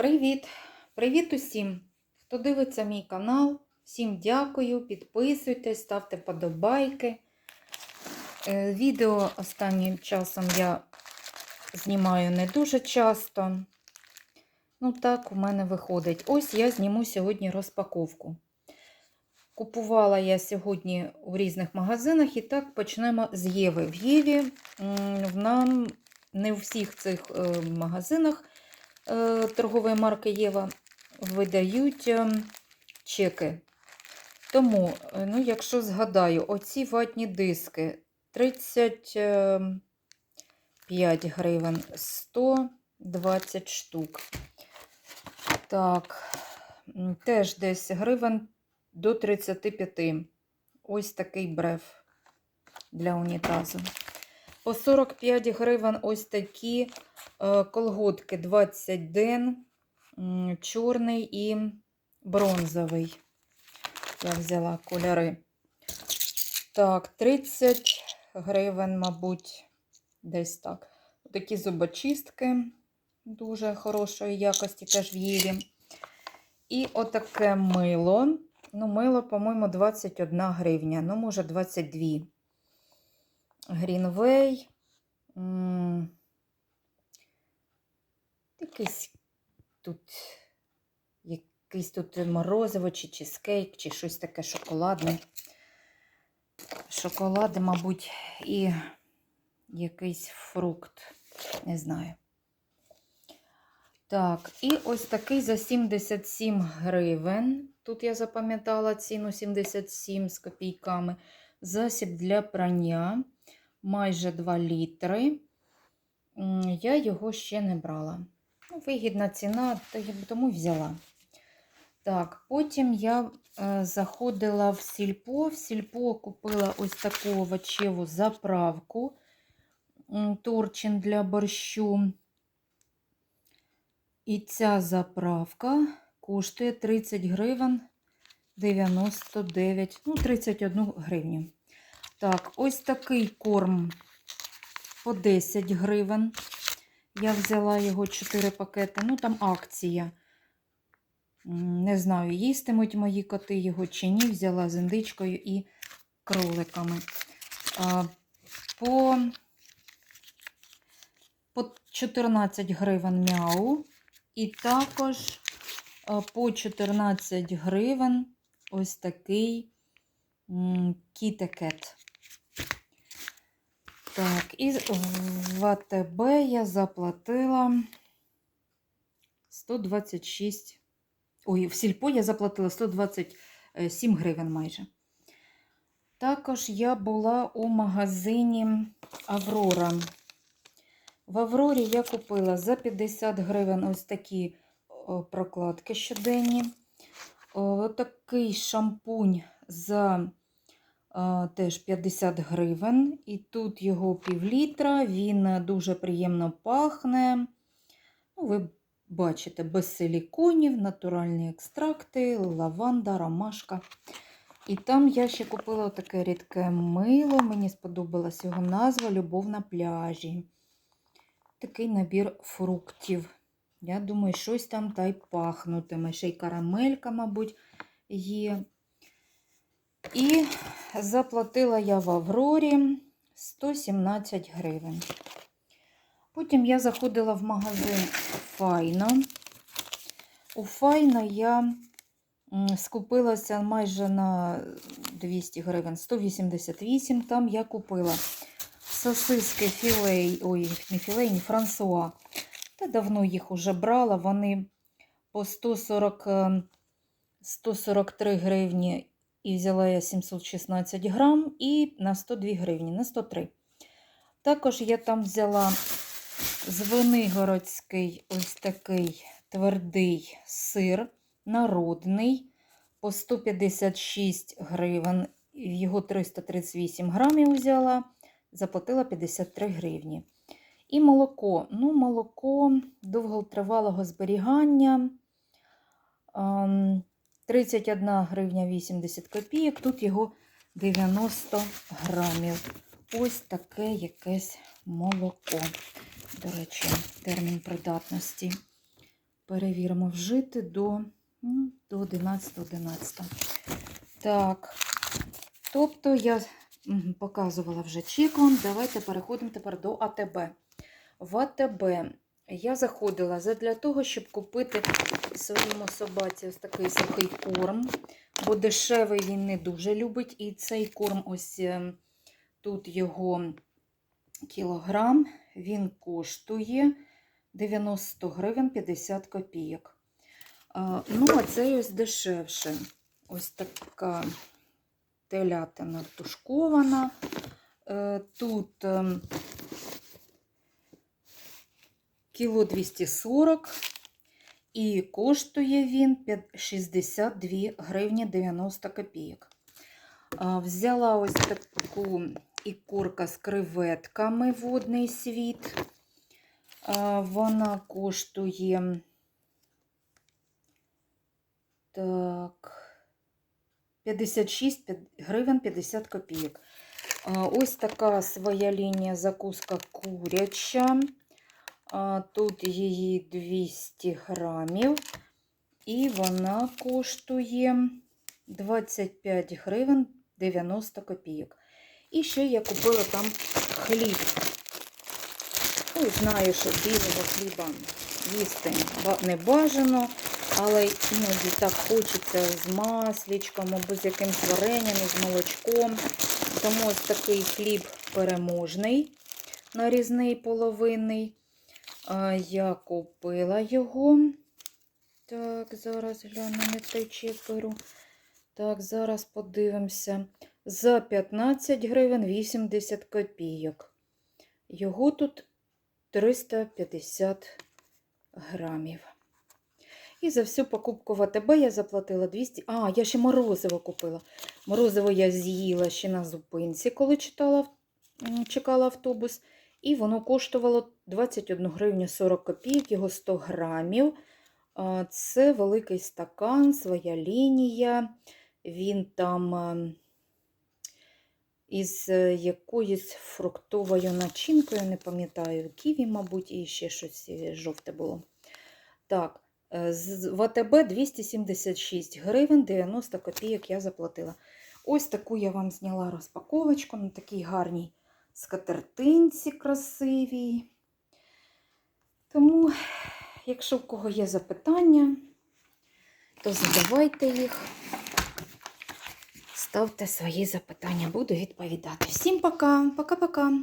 Привіт! Привіт усім! Хто дивиться мій канал. Всім дякую, підписуйтесь, ставте подобайки. Е, Відео останнім часом я знімаю не дуже часто. Ну, так у мене виходить. Ось я зніму сьогодні розпаковку. Купувала я сьогодні в різних магазинах, і так почнемо з Єви. В Єві нам не у всіх цих е, магазинах торгової марки Єва видають е, чеки. Тому, е, ну, якщо згадаю, оці ватні диски 35 гривень 120 штук. Так, теж десь гривень до 35. Ось такий бреф для унітазу. По 45 гривень ось такі е, колготки 20 ден, чорний і бронзовий. Я взяла кольори. Так, 30 гривень, мабуть, десь так. Такі зубочистки дуже хорошої якості, теж в Єві. І отаке мило. Ну, мило, по-моєму, 21 гривня. Ну, може, 22. Грінвей. Якийсь тут, якийсь тут морозиво, чи чизкейк, чи щось таке шоколадне. Шоколади, мабуть, і якийсь фрукт. Не знаю. Так, і ось такий за 77 гривень. Тут я запам'ятала ціну 77 з копійками. Засіб для прання майже 2 літри. Я його ще не брала. Ну, Вигідна ціна, тому взяла. Так, потім я е, заходила в сільпо. В сільпо купила ось таку овочеву заправку. Торчин для борщу. І ця заправка коштує 30 гривень 99, ну, 31 гривню. Так, ось такий корм по 10 гривень. Я взяла його 4 пакети. Ну, там акція. Не знаю, їстимуть мої коти його чи ні. Взяла з індичкою і кроликами. По, по 14 гривень мяу. І також по 14 гривень ось такий кітекет. Так, і в АТБ я заплатила 126. Ой, в сільпо я заплатила 127 гривень майже. Також я була у магазині Аврора. В Аврорі я купила за 50 гривень ось такі прокладки щоденні. О, такий шампунь за теж 50 гривень. І тут його півлітра, він дуже приємно пахне. Ну, ви бачите, без силіконів, натуральні екстракти, лаванда, ромашка. І там я ще купила таке рідке мило. Мені сподобалась його назва Любов на пляжі. Такий набір фруктів. Я думаю, щось там та й пахнутиме. Ще й карамелька, мабуть, є. І заплатила я в Аврорі 117 гривень. Потім я заходила в магазин Файна. У Файна я скупилася майже на 200 гривень, 188. Там я купила сосиски філей, ой, не філей, не Франсуа. Та давно їх уже брала. Вони по 140, е, 143 гривні і взяла я 716 грам і на 102 гривні, на 103. Також я там взяла звенигородський ось такий твердий сир, народний, по 156 гривень, його 338 грамів взяла, заплатила 53 гривні. І молоко. Ну, молоко довготривалого зберігання. ем, 31 гривня 80 копійок. Тут його 90 грамів. Ось таке якесь молоко. До речі, термін придатності перевіримо, вжити до, ну, до 11 11 Так. Тобто я показувала вже чек. Давайте переходимо тепер до АТБ. В АТБ я заходила для того, щоб купити своєму собаці ось такий сухий корм, бо дешевий він не дуже любить. І цей корм, ось е, тут його кілограм, він коштує 90 гривень 50 копійок. Ну, а цей ось дешевше. Ось така телятина тушкована. Е, Тут ем, кіло 240 і коштує він 62 гривні 90 копійок. Взяла ось таку ікорка з креветками водний світ. Вона коштує так, 56 гривень 50 копійок. Ось така своя лінія закуска куряча. Тут її 200 грамів. І вона коштує 25 гривень 90 копійок. І ще я купила там хліб. Ну, знаю, що білого хліба їсти не бажано, але іноді так хочеться з маслічком або з якимсь варенням, з молочком. Тому ось такий хліб переможний, нарізний половинний. А, Я купила його. Так, зараз гляну, не той чек. Так, зараз подивимося. За 15 гривень 80 копійок. Його тут 350 грамів. І за всю покупку в АТБ я заплатила 200. А, я ще морозиво купила. Морозиво я з'їла ще на зупинці, коли читала, чекала автобус. І воно коштувало 21 гривню 40 копійок, його 100 грамів. Це великий стакан, своя лінія. Він там е, із е, якоюсь фруктовою начинкою, не пам'ятаю, ківі, мабуть, і ще щось е, жовте було. Так, з- в АТБ 276 гривень 90 копійок я заплатила. Ось таку я вам зняла розпаковочку на такій гарній скатертинці красивій. Тому, якщо в кого є запитання, то задавайте їх. Ставте свої запитання, буду відповідати. Всім пока, пока-пока.